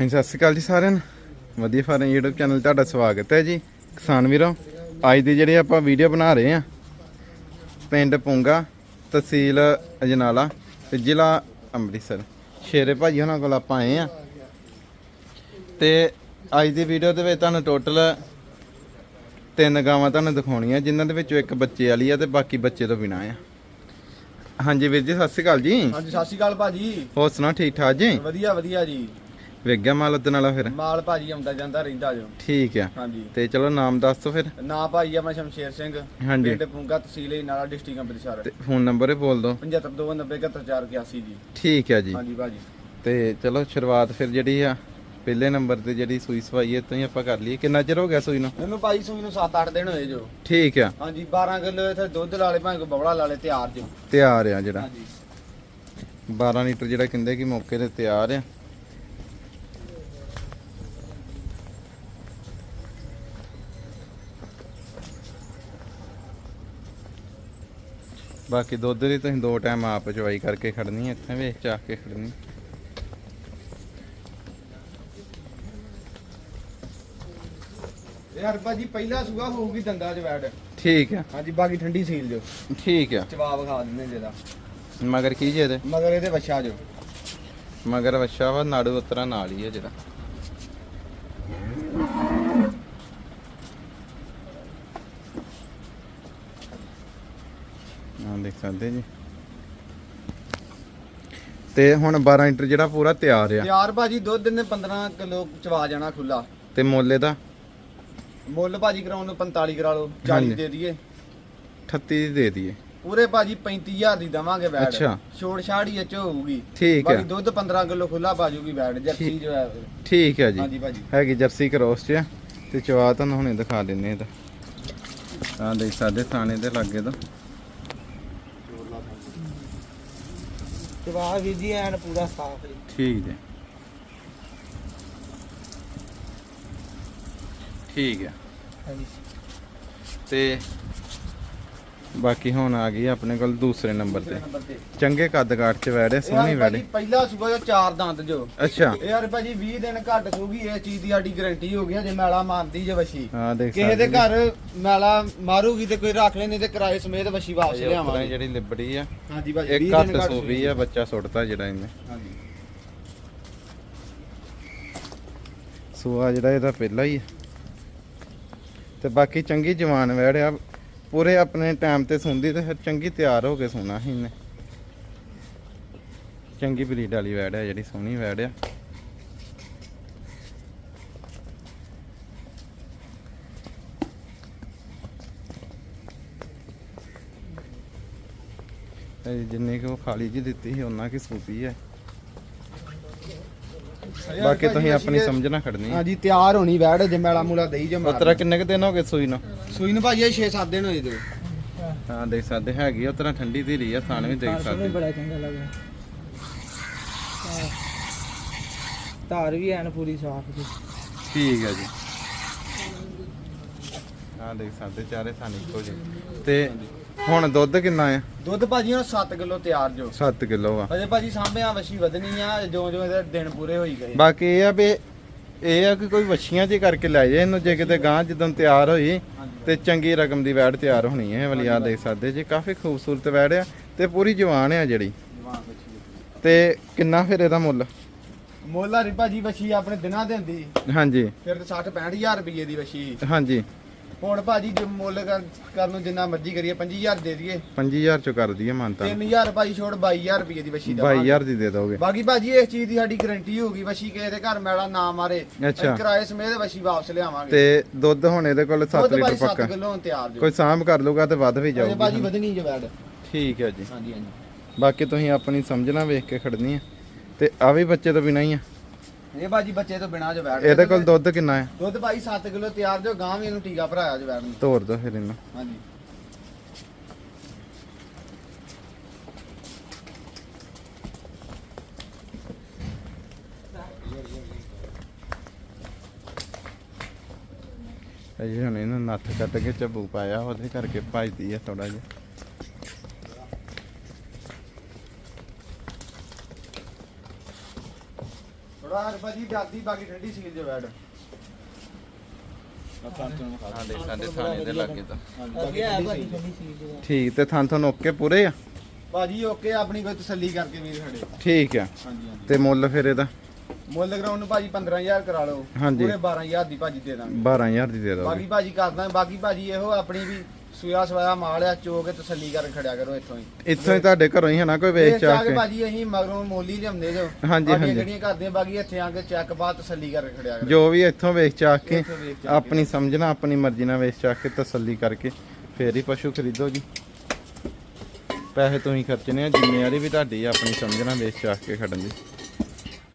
ਹਾਂਜੀ ਸਤਿ ਸ਼੍ਰੀ ਅਕਾਲ ਜੀ ਸਾਰਿਆਂ ਨੂੰ। ਵਧੀਆ ਫਾਰਮ YouTube ਚੈਨਲ ਤੁਹਾਡਾ ਸਵਾਗਤ ਹੈ ਜੀ। ਕਿਸਾਨ ਵੀਰੋ ਅੱਜ ਦੀ ਜਿਹੜੀ ਆਪਾਂ ਵੀਡੀਓ ਬਣਾ ਰਹੇ ਆ ਪਿੰਡ ਪੁੰਗਾ ਤਹਿਸੀਲ ਅਜਨਾਲਾ ਤੇ ਜ਼ਿਲ੍ਹਾ ਅੰਮ੍ਰਿਤਸਰ। ਸ਼ੇਰੇ ਭਾਜੀ ਉਹਨਾਂ ਕੋਲ ਆਪਾਂ ਆਏ ਆ ਤੇ ਅੱਜ ਦੀ ਵੀਡੀਓ ਦੇ ਵਿੱਚ ਤੁਹਾਨੂੰ ਟੋਟਲ ਤਿੰਨ ਗਾਵਾਂ ਤੁਹਾਨੂੰ ਦਿਖਾਉਣੀਆਂ ਜਿਨ੍ਹਾਂ ਦੇ ਵਿੱਚੋਂ ਇੱਕ ਬੱਚੇ ਵਾਲੀ ਆ ਤੇ ਬਾਕੀ ਬੱਚੇ ਤੋਂ ਬਿਨਾਂ ਆ। ਹਾਂਜੀ ਵੀਰ ਜੀ ਸਤਿ ਸ਼੍ਰੀ ਅਕਾਲ ਜੀ। ਹਾਂਜੀ ਸਤਿ ਸ਼੍ਰੀ ਅਕਾਲ ਭਾਜੀ। ਹੋਰ ਸੁਣਾਓ ਠੀਕ ਠਾਕ ਜੀ? ਵਧੀਆ ਵਧੀਆ ਜੀ। ਵੇਖ ਗਿਆ ਮਾਲ ਉਦਣ ਵਾਲਾ ਫਿਰ? ਮਾਲ ਭਾਜੀ ਆਉਂਦਾ ਜਾਂਦਾ ਰਹਿੰਦਾ ਜੋ। ਠੀਕ ਆ। ਹਾਂਜੀ। ਤੇ ਚਲੋ ਨਾਮ ਦੱਸ ਦਿਓ ਫਿਰ। ਨਾਂ ਭਾਜੀ ਆਪਣਾ ਸ਼ਮਸ਼ੇਰ ਸਿੰਘ। ਹਾਂਜੀ। ਪਿੰਡ ਪੁੰਗਾ ਤਹਿਸੀਲ ਨਾਲਾ ਡਿਸਟ੍ਰਿਕਟ ਅੰਮ੍ਰਿਤਸਰ। ਤੇ ਫੋਨ ਨੰਬਰ ਹੀ ਬੋਲ ਦਿਓ। 7529071481 ਜੀ। ਠੀਕ ਹੈ ਜੀ। ਹਾਂਜੀ ਭਾਜੀ। ਤੇ ਚਲੋ ਸ਼ੁਰੂਆਤ ਫਿਰ ਜਿਹੜੀ ਆ ਪਹਿਲੇ ਨੰਬਰ ਤੇ ਜਿਹੜੀ ਸੂਈ ਸਵਾਈ ਹੈ ਤੋਂ ਹੀ ਆਪਾਂ ਕਰ ਲਈਏ। ਕਿੰਨਾ ਚਿਰ ਹੋ ਗਿਆ ਸੂਈ ਨੂੰ? ਮੈਨੂੰ ਭਾਜੀ ਸੂਈ ਨੂੰ 7-8 ਦਿਨ ਹੋਏ ਜੋ। ਠੀਕ ਆ। ਹਾਂਜੀ 12 ਕਿਲੋ ਇੱਥੇ ਦੁੱਧ ਲਾਲੇ ਭਾਵੇਂ ਕੋ ਬਵੜਾ ਲਾਲੇ ਤਿਆਰ ਜੋ। ਤਿਆਰ ਆ ਜਿਹੜਾ। ਹਾਂਜੀ। 12 ਲੀਟਰ ਜਿਹੜਾ ਕਹਿੰਦੇ ਕਿ ਮੌਕੇ ਤੇ ਤਿਆਰ ਆ। ਬਾਕੀ ਦੁੱਧ ਦੀ ਤੁਸੀਂ ਦੋ ਟਾਈਮ ਆਪ ਚਵਾਈ ਕਰਕੇ ਖੜਨੀ ਹੈ ਇੱਥੇ ਵੇਖ ਚਾਹ ਕੇ ਖੜਨੀ। ਯਾਰ ਭਾਜੀ ਪਹਿਲਾ ਸੂਆ ਹੋਊਗੀ ਦੰਦਾ ਚ ਬੈਠ ਠੀਕ ਆ। ਹਾਂਜੀ ਬਾਕੀ ਠੰਡੀ ਸੀਲ ਜੋ ਠੀਕ ਆ। ਜਵਾਬ ਖਾ ਦਿੰਦੇ ਜਿਹਦਾ ਮਗਰ ਕੀ ਜੇ ਇਹਦੇ? ਮਗਰ ਇਹਦੇ ਵੱਛਾ ਜੋ। ਮਗਰ ਵੱਛਾ ਵਾ ਨਾੜੂ ਉਤਰਾ ਨਾਲ ਹੀ ਆ ਜਿਹੜਾ। ਆ ਦੇਖ ਸਕਦੇ ਜੀ। ਤੇ ਹੁਣ 12 ਲੀਟਰ ਜਿਹੜਾ ਪੂਰਾ ਤਿਆਰ ਆ। ਤਿਆਰ ਭਾਜੀ ਦੁੱਧ ਨੇ 15 ਕਿਲੋ ਚਵਾ ਜਾਣਾ ਖੁੱਲਾ ਤੇ ਮੁੱਲ ਦਾ ਮੁੱਲ ਭਾਜੀ ਕਰਾਉਣ ਨੂੰ 45 ਕਰਾ ਲਓ 40 ਹਾਂਜੀ। ਦੇ ਦਈਏ। 38 ਦੀ ਦੇ ਦਈਏ। ਪੂਰੇ ਭਾਜੀ 35000 ਦੀ ਦਵਾਂਗੇ ਬੈਡ। ਅੱਛਾ। ਛੋੜ ਛਾੜੀ ਚ ਹੋਊਗੀ। ਠੀਕ ਬਾਕੀ ਆ ਦੁੱਧ 15 ਕਿਲੋ ਖੁੱਲਾ ਬਾਜੂਗੀ ਬੈਡ ਜਰਸੀ। ਜੋ ਹੈ। ਠੀਕ ਆ ਜੀ। ਹਾਂਜੀ ਭਾਜੀ। ਹੈਗੀ ਜਰਸੀ ਕ੍ਰੋਸ ਚ ਤੇ ਚਵਾ ਤੁਹਾਨੂੰ ਹੁਣੇ ਦਿਖਾ ਦਿੰਨੇ ਇਹਦਾ। ਆ ਦੇਖ ਸਕਦੇ ਥਾਣੇ ਦੇ ਲਾਗੇ ਤੋਂ ਜਵਾਬ ਵੀ ਜੀ ਐਨ ਪੂਰਾ ਸਾਫ਼ ਹੈ। ਠੀਕ ਹੈ। ਠੀਕ ਹੈ। ਹਾਂਜੀ। ਤੇ ਬਾਕੀ ਹੁਣ ਆ ਗਈ ਆਪਣੇ ਕੋਲ ਦੂਸਰੇ ਨੰਬਰ ਤੇ। ਚੰਗੇ ਕੱਦ ਕਾਠ ਚ ਵੈੜੇ ਸੋਹਣੀ ਵੈੜੇ ਪਹਿਲਾ ਸੂਬਾ ਜੋ ਚਾਰ ਦੰਦ ਜੋ। ਅੱਛਾ। ਇਹ ਯਾਰ ਭਾਜੀ 20 ਦਿਨ ਘੱਟ ਸੂਗੀ ਇਹ ਚੀਜ਼ ਦੀ ਸਾਡੀ ਗਾਰੰਟੀ ਹੋ ਗਈ ਜੇ ਮੈਲਾ ਮਾਰਦੀ ਜੇ ਵਸ਼ੀ ਆ ਦੇਖ ਕਿਸੇ ਦੇ ਘਰ ਮੈਲਾ ਮਾਰੂਗੀ ਤੇ ਕੋਈ ਰੱਖ ਲੈਣੀ ਤੇ ਕਿਰਾਏ ਸਮੇਤ ਵਸ਼ੀ ਵਾਪਸ ਲਿਆਵਾਂਗੇ। ਜਿਹੜੀ ਲਿਬੜੀ ਆ ਹਾਂਜੀ ਭਾਜੀ ਇੱਕ 20 ਦਿਨ ਹੱਥ ਘੱਟ ਸੋਫੀ ਆ ਬੱਚਾ ਸੁੱਟਦਾ ਜਿਹੜਾ ਇਹਨੇ। ਹਾਂਜੀ। ਸੂਆ ਜਿਹੜਾ ਇਹਦਾ ਪਹਿਲਾ ਹੀ ਆ। ਤੇ ਬਾਕੀ ਚੰਗੀ ਜਵਾਨ ਵੈੜਿਆ ਪੂਰੇ ਆਪਣੇ ਟਾਈਮ ਤੇ ਸੁੰਦੀ ਤੇ ਫਿਰ ਚੰਗੀ ਤਿਆਰ ਹੋ ਕੇ ਸੋਣਾ ਸੀ ਇਹਨੇ। ਚੰਗੀ ਬਰੀਡ ਵਾਲੀ ਵੈੜ ਆ ਜਿਹੜੀ, ਸੋਹਣੀ ਵੈੜ ਆ। ਇਹ ਜਿੰਨੇ ਕਿ ਉਹ ਖਾਲੀ ਜੀ ਦਿੱਤੀ ਸੀ ਉਹਨਾਂ ਕੀ ਸੂਪੀ ਹੈ ਬਾਕੀ ਤੁਸੀਂ ਆਪਣੀ ਸਮਝ ਨਾ ਖੜਨੀ। ਹੈ ਹਾਂਜੀ ਤਿਆਰ ਹੋਣੀ ਬੈਡ ਜੇ ਮੈਲਾ ਮੂਲਾ ਦੇਈ ਜੇ ਉਤਰਾ ਕਿੰਨੇ ਕੁ ਦਿਨ ਹੋ ਗਏ ਸੂਈ ਨੂੰ? ਸੂਈ ਨੂੰ ਭਾਜੀ ਇਹ 6-7 ਦਿਨ ਹੋਏ ਦੋ ਹਾਂ ਦੇਖ ਸਕਦੇ ਹੈਗੀ ਆ ਉਤਰਾ ਠੰਡੀ ਧੀਰੀ ਆ ਥਾਣ ਵੀ ਦੇਖ ਸਕਦੇ। ਬੜਾ ਚੰਗਾ ਲੱਗਦਾ। ਧਾਰ ਵੀ ਐਨ ਪੂਰੀ ਸਾਫ਼ ਜੀ। ਠੀਕ ਹੈ ਜੀ। ਹਾਂ ਦੇਖ ਸਕਦੇ ਚਾਰੇ ਥਾਣ ਇੱਕੋ ਜੀ। ਤੇ ਹੁਣ ਦੁੱਧ ਕਿੰਨਾ ਆ? ਦੁੱਧ ਭਾਜੀ ਹੁਣ 7 ਕਿਲੋ ਤਿਆਰ ਜੋ। 7 ਕਿਲੋ ਆ। ਅਜੇ ਭਾਜੀ ਸਾਹਮਣੇ ਆ ਵਸ਼ੀ ਵਧਣੀ ਆ ਜੋ ਜੋ ਇਹਦੇ ਦਿਨ ਪੂਰੇ ਹੋਈ ਗਏ। ਬਾਕੀ ਇਹ ਆ ਵੀ ਇਹ ਆ ਕਿ ਕੋਈ ਵੱਛੀਆਂ ਜੀ ਕਰਕੇ ਲੈ ਜਾਏ ਇਹਨੂੰ ਜੇ ਕਿਤੇ ਗਾਂ ਜਦੋਂ ਤਿਆਰ ਹੋਈ ਤੇ ਚੰਗੀ ਰਕਮ ਦੀ ਵੈੜ ਤਿਆਰ ਹੋਣੀ ਹੈ ਇਹ ਵਾਲੀ ਆ ਦੇਖ ਸਕਦੇ ਜੀ। ਕਾਫੀ ਖੂਬਸੂਰਤ ਵੈੜ ਆ ਤੇ ਪੂਰੀ ਜਵਾਨ ਆ ਜਿਹੜੀ। ਵੱਛੀ। ਤੇ ਕਿੰਨਾ ਫਿਰ ਇਹਦਾ ਮੁੱਲ? ਮੁੱਲ ਆ ਭਾਜੀ ਵਸ਼ੀ ਆਪਣੇ ਦਿਨਾਂ ਦੇ ਹੁੰਦੀ। ਹਾਂਜੀ। ਫਿਰ ਤੇ 60 65000 ਰੁਪਏ ਦੀ ਵਸ਼ੀ ਹਾਂਜੀ। ਹੁਣ ਭਾਜੀ ਜੇ ਮੁੱਲ ਕਰ- ਕਰਨ ਨੂੰ ਜਿੰਨਾ ਮਰਜ਼ੀ ਕਰੀਏ 25000 ਦੇ ਦਈਏ। 5000 ਚੋਂ ਕਰ ਦਈਏ ਮਾਨਤਾ। 3000 ਭਾਜੀ ਛੋੜ 22000 ਰੁਪਏ ਦੀ ਵਸ਼ੀ ਦਾ 22000 ਦੀ ਦੇ ਦੋਗੇ। ਬਾਕੀ ਭਾਜੀ ਇਸ ਚੀਜ਼ ਦੀ ਸਾਡੀ ਗਾਰੰਟੀ ਹੋਊਗੀ ਵਸ਼ੀ ਕਿਸੇ ਦੇ ਘਰ ਮੈਲਾ ਨਾ ਮਾਰੇ। ਅੱਛਾ। ਕਿਰਾਏ ਸਮੇਤ ਵਸ਼ੀ ਵਾਪਸ ਲਿਆਵਾਂਗੇ। ਤੇ ਦੁੱਧ ਹੁਣ ਇਹਦੇ ਕੋਲ 7 ਦੁੱਧ ਲੀਟਰ ਭਾਜੀ 7 ਪੱਕਾ। ਕਿਲੋ ਹੁਣ ਤਿਆਰ ਜੋ। ਕੋਈ ਸਾਂਭ ਕਰ ਲੂਗਾ ਤੇ ਵੱਧ ਵੀ ਅਜੇ ਭਾਜੀ ਜਾਊਗੀ। ਵਧਣੀ ਜੇ ਬੈਡ ਠੀਕ ਹੈ ਜੀ। ਹਾਂਜੀ ਹਾਂਜੀ। ਬਾਕੀ ਤੁਸੀਂ ਆਪਣੀ ਸਮਝਣਾ ਵੇਖ ਕੇ ਖੜਨੀ ਹੈ ਤੇ ਆ ਵੀ ਬੱਚੇ ਤੋਂ ਬਿਨਾਂ ਹੀ ਆ। ਇਹ ਭਾਜੀ ਬੱਚੇ ਤੋਂ ਬਿਨਾ ਜੋ ਬੈਡ ਇਹਦੇ ਕੋਲ ਦੁੱਧ ਕਿੰਨਾ ਹੈ? ਦੁੱਧ ਭਾਈ 7 ਕਿਲੋ ਤਿਆਰ ਜੋ ਗਾਂ ਵੀ ਇਹਨੂੰ ਟੀਕਾ ਭਰਾਇਆ ਜੋ ਬੈਡ ਨੂੰ। ਤੋਰ ਦੋ ਫਿਰ ਇਹਨੂੰ। ਹਾਂਜੀ। ਅਜੇ ਹੁਣ ਇਹਨੂੰ ਨੱਥ ਕੱਟ ਕੇ ਝੱਬੂ ਪਾਇਆ ਉਹਦੇ ਕਰਕੇ ਭਜਦੀ ਹੈ ਥੋੜਾ ਜਿਹਾ। ਥੋੜਾ ਹਰ ਭਾਜੀ ਜਲਦੀ ਬਾਕੀ ਠੰਡੀ ਸੀਲ ਜੋ ਵੈਡ ਸਾਡੇ ਸਾਡੇ ਥਾਣੇ ਦੇ ਲਾਗੇ ਤਾਂ। ਹੈ ਠੀਕ ਤੇ ਥਾਂ ਤੁਹਾਨੂੰ ਓਕੇ ਪੂਰੇ ਆ? ਭਾਜੀ ਓਕੇ ਆਪਣੀ ਕੋਈ ਤਸੱਲੀ ਕਰਕੇ ਵੀਰ ਸਾਡੇ। ਠੀਕ ਆ। ਹਾਂਜੀ ਹਾਂਜੀ। ਤੇ ਮੁੱਲ ਫਿਰ ਇਹਦਾ? ਮੁੱਲ ਗਰਾਊਂਡ ਨੂੰ ਭਾਜੀ 15000 ਕਰਾ ਲਓ। ਹਾਂਜੀ। ਪੂਰੇ 12000 ਦੀ ਭਾਜੀ ਦੇ ਦਾਂਗੇ। 12000 ਦੀ ਦੇ ਦੋਗੇ। ਬਾਕੀ ਭਾਜੀ ਕਰਦਾ ਬਾਕੀ ਭਾਜੀ ਇਹੋ ਆਪਣੀ ਵੀ ਸੂਆ ਸਵਾਇਆ ਮਾਲ ਆ ਚੋ ਕੇ ਤਸੱਲੀ ਕਰਕੇ ਖੜਿਆ ਕਰੋ ਇੱਥੋਂ ਹੀ। ਇੱਥੋਂ ਹੀ ਤੁਹਾਡੇ ਘਰੋਂ ਹੀ ਹੈ ਨਾ ਕੋਈ ਵੇਚ ਚਾ ਕੇ ਭਾਜੀ ਅਸੀਂ ਮਗਰੋਂ ਮੋਲੀ ਲਿਆਉਂਦੇ ਜੋ। ਹਾਂਜੀ, ਹਾਂਜੀ। ਜਿਹੜੀਆਂ ਕਰਦੇ ਬਾਕੀ ਇੱਥੇ ਆ ਕੇ ਚੈੱਕ ਬਾਅਦ ਤਸੱਲੀ ਕਰਕੇ ਖੜਿਆ ਕਰੋ। ਜੋ ਵੀ ਇੱਥੋਂ ਵੇਚ ਚਾ ਕੇ। ਆਪਣੀ ਸਮਝਣਾ ਆਪਣੀ ਮਰਜ਼ੀ ਨਾਲ ਵੇਚ ਚਾ ਕੇ ਤਸੱਲੀ ਕਰਕੇ ਫੇਰ ਹੀ ਪਸ਼ੂ ਖਰੀਦੋ ਜੀ। ਪੈਸੇ ਤੁਸੀਂ ਖਰਚਣੇ ਆ ਜ਼ਿੰਮੇਵਾਰੀ ਵੀ ਤੁਹਾਡੀ ਆ ਆਪਣੀ ਸਮਝਣਾ ਵੇਚ ਚਾ ਕੇ ਖੜਨ ਦੀ।